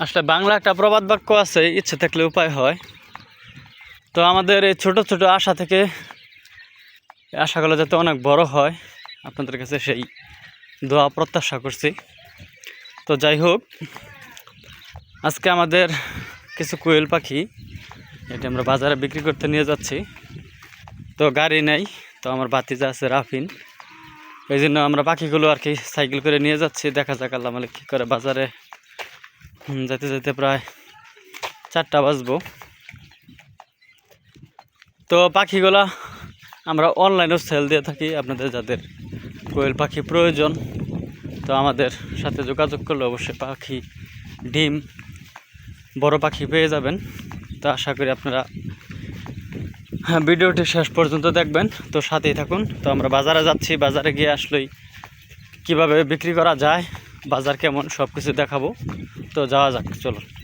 আসলে বাংলা একটা প্রবাদ বাক্য আছে, ইচ্ছে থাকলে উপায় হয়। তো আমাদের এই ছোট ছোট আশা থেকে আশাগুলো যাতে অনেক বড় হয়, আপনাদের কাছে সেই দোয়া প্রত্যাশা করছি। তো যাই হোক, আজকে আমাদের কিছু কোয়েল পাখি, এটা আমরা বাজারে বিক্রি করতে নিয়ে যাচ্ছি। তো গাড়ি নেই, তো আমার বাতিজা আছে রাফিন। এই জন্য আমরা পাখিগুলো আর কি সাইকেল করে নিয়ে যাচ্ছি, দেখা যাক আল্লাহ মালিক কী করে বাজারে যেতে যেতে প্রায় চারটা বাজবো। তো পাখিগুলা আমরা অনলাইনেও সেল দিয়ে থাকি, আপনাদের যাদের কোয়েল পাখি প্রয়োজন, তো আমাদের সাথে যোগাযোগ করলে অবশ্যই পাখি, ডিম, বড় পাখি পেয়ে যাবেন। তো আশা করি আপনারা হ্যাঁ ভিডিওটি শেষ পর্যন্ত দেখবেন। তো সাথেই থাকুন। তো আমরা বাজারে যাচ্ছি, বাজারে গিয়ে আসলেই কীভাবে বিক্রি করা যায় বাজার কেমন সব কিছু দেখাবো। তো যাওয়া যাক চলো।